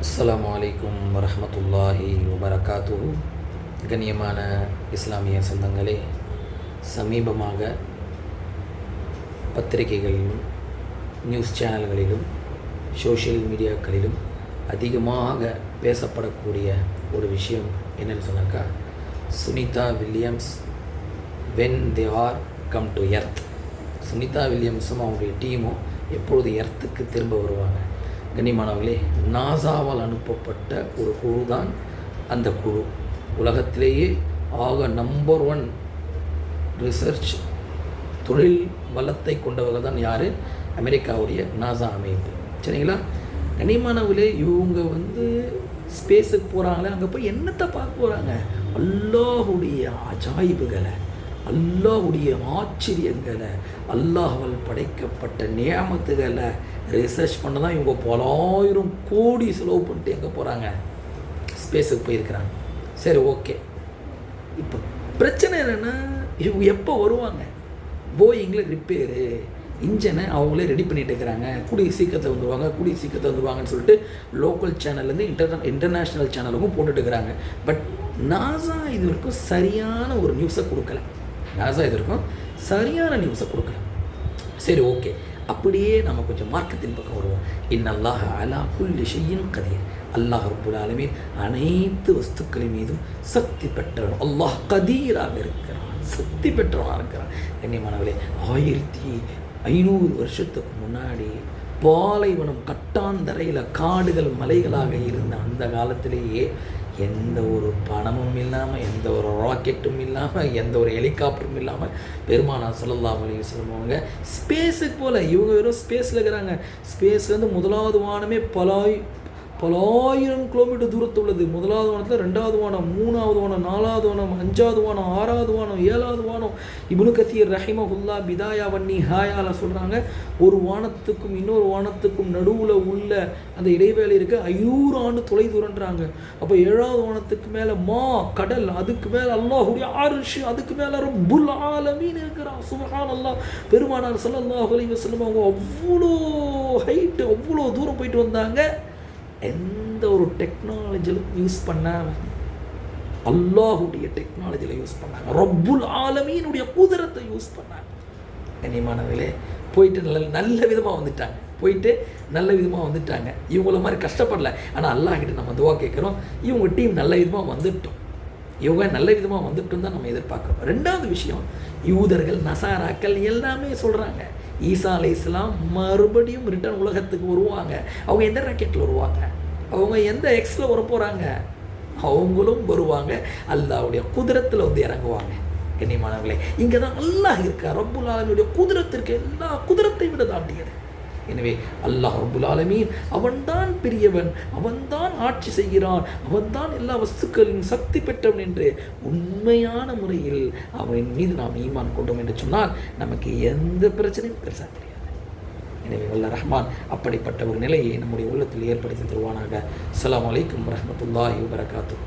அஸ்லாம் வலைக்கும் வரமத்துல்லாஹி வபரகாத்து கண்ணியமான இஸ்லாமிய சொந்தங்களே சமீபமாக பத்திரிகைகளிலும் நியூஸ் சேனல்களிலும் சோஷியல் மீடியாக்களிலும் அதிகமாக பேசப்படக்கூடிய ஒரு விஷயம் என்னென்னு சொன்னாக்கா Sunita Williams when they are come to earth Sunita வில்லியம்ஸும் அவங்களுடைய டீமும் எப்பொழுது எர்த்துக்கு திரும்ப வருவாங்க? கண்ணியமானவர்களே நாசாவால் அனுப்பப்பட்ட ஒரு குழு தான் அந்த குழு. உலகத்திலேயே ஆக நம்பர் ஒன் ரிசர்ச் தொழில் வளத்தை கொண்டவர்கள் தான் யார்? அமெரிக்காவுடைய நாசா அமைப்பு. சரிங்களா? கனிமானவர்களே இவங்க வந்து ஸ்பேஸுக்கு போகிறாங்களே அங்கே போய் என்னத்தை பார்க்க போகிறாங்க அல்லாஹுடைய அஜாயிபுகளை. அல்லாவுடைய ஆச்சரியங்களை அல்லாஹால் படைக்கப்பட்ட நியமத்துகளை ரிசர்ச் பண்ண தான் இவங்க பலாயிரம் கோடி செலவு பண்ணிட்டு எங்கே போகிறாங்க ஸ்பேஸுக்கு போயிருக்கிறாங்க. சரி ஓகே இப்போ பிரச்சனை என்னென்னா இவங்க எப்போ வருவாங்க? போயிங்கில் ரிப்பேரு இன்ஜனை அவங்களே ரெடி பண்ணிட்டு இருக்கிறாங்க. கூடிய சீக்கிரத்தில் வந்துருவாங்க கூடிய சீக்கிரத்தில் வந்துருவாங்கன்னு சொல்லிட்டு லோக்கல் சேனல்லேருந்து இன்டர் இன்டர்நேஷ்னல் சேனலுக்கும் போட்டுட்டு இருக்கிறாங்க. பட் நாசா இது வரைக்கும் சரியான ஒரு நியூஸை கொடுக்கல. நாசா இது இருக்கும். சரியான நியூஸை கொடுக்கல. சரி ஓகே அப்படியே நம்ம கொஞ்சம் மார்க்கத்தின் பக்கம் வருவோம் இன்னல்லாஹ் அலா குல்லி ஷையின் கதீர். அல்லாஹ் ரப்புல் ஆலமீன் அனைத்து வஸ்துக்களின் மீதும் சக்தி பெற்றவன். அல்லாஹ் கதீராக இருக்கிறான். சக்தி பெற்றவனாக இருக்கிறான். கண்ணியமானவர்களே ஆயிரத்தி ஐநூறு வருஷத்துக்கு முன்னாடி பாலைவனம் கட்டாந்தரையில் காடுகள் மலைகளாக இருந்த அந்த காலத்திலேயே எந்த ஒரு பணமும் இல்லாமல் எந்த ஒரு ராக்கெட்டும் இல்லாமல் எந்த ஒரு ஹெலிகாப்டரும் இல்லாமல் பெருமானா சொல்லலாம் சொல்லுவாங்க ஸ்பேஸுக்கு போல். இவங்க வெறும் ஸ்பேஸில் இருக்கிறாங்க. ஸ்பேஸ்லேருந்து முதலாவது வானமே பலாய் பலாயிரம் கிலோமீட்டர் தூரத்தில் உள்ளது. முதலாவது வானத்தில் ரெண்டாவது வானம் மூணாவது வானம் நாலாவது வானம் அஞ்சாவது வானம் ஆறாவது வானம் ஏழாவது வானம். இபுனு கசீர் ரஹிமஹுல்லா பிதாயா வன்னி ஹாயால சொல்கிறாங்க ஒரு வானத்துக்கும் இன்னொரு வானத்துக்கும் நடுவில் உள்ள அந்த இடைவேளை இருக்க ஐநூறு ஆண்டு தொலை தூரன்றாங்க அப்போ ஏழாவது வானத்துக்கு மேலே மா கடல் அதுக்கு மேலே அல்லாஹுடைய ஆறுஷி அதுக்கு மேலே ரப்புல் ஆலமீன் இருக்கிறா. சுபஹான் அல்லா பெருமானார் ஸல்லல்லாஹு அலைஹி வஸல்லம் அவங்க அவ்வளோ ஹைட்டு அவ்வளோ தூரம் போயிட்டு வந்தாங்க. எந்த ஒரு டெக்னாலஜியிலும் யூஸ் பண்ணாமல் அல்லாஹுடைய டெக்னாலஜியில் யூஸ் பண்ணாங்க. ரொப்புல் ஆலமீனுடைய குதிரத்தை யூஸ் பண்ணாங்க. கண்ணியமானவர்களே போயிட்டு நல்ல நல்ல விதமாக வந்துட்டாங்க. போயிட்டு நல்ல விதமாக வந்துட்டாங்க. இவங்கள மாதிரி கஷ்டப்படல. ஆனால் அல்லாஹ்கிட்ட நம்ம துவா கேட்குறோம். இவங்க டீம் நல்ல விதமாக வந்துட்டோம். யோகா நல்ல விதமாக வந்துட்டு தான் நம்ம எதிர்பார்க்குறோம். ரெண்டாவது விஷயம் யூதர்கள் நசாராக்கள் எல்லாமே சொல்கிறாங்க ஈசா அலை இஸ்லாம் மறுபடியும் ரிட்டர்ன் உலகத்துக்கு வருவாங்க. அவங்க எந்த ராக்கெட்டில் வருவாங்க? அவங்க எந்த எக்ஸில் வர போகிறாங்க அவங்களும் வருவாங்க. அல்லாவுடைய குதிரத்தில் வந்து இறங்குவாங்க. கண்ணியமானவர்களே இங்கே தான் அல்லாஹ் இருக்கா? ரப்புல்லாவினுடைய குதிரத்திற்கு எல்லா குதிரத்தை விட தாண்டியது. எனவே அல்லாஹ் ரப்புல் ஆலமீன் அவன்தான் பெரியவன் அவன்தான் ஆட்சி செய்கிறான் அவன்தான் எல்லா வஸ்துக்களின் சக்தி பெற்றவன் என்று உண்மையான முறையில் அவன் மீது நாம் ஈமான் கொண்டோம் என்று சொன்னால் நமக்கு எந்த பிரச்சனையும் பெருசாக தெரியாது. எனவே வல்ல ரஹ்மான் அப்படிப்பட்ட ஒரு நிலையை நம்முடைய உள்ளத்தில் ஏற்படுத்தி தருவானாக. அஸ்ஸலாமு அலைக்கும் வரஹ்மத்துல்லாஹி வபரகாத்துஹு.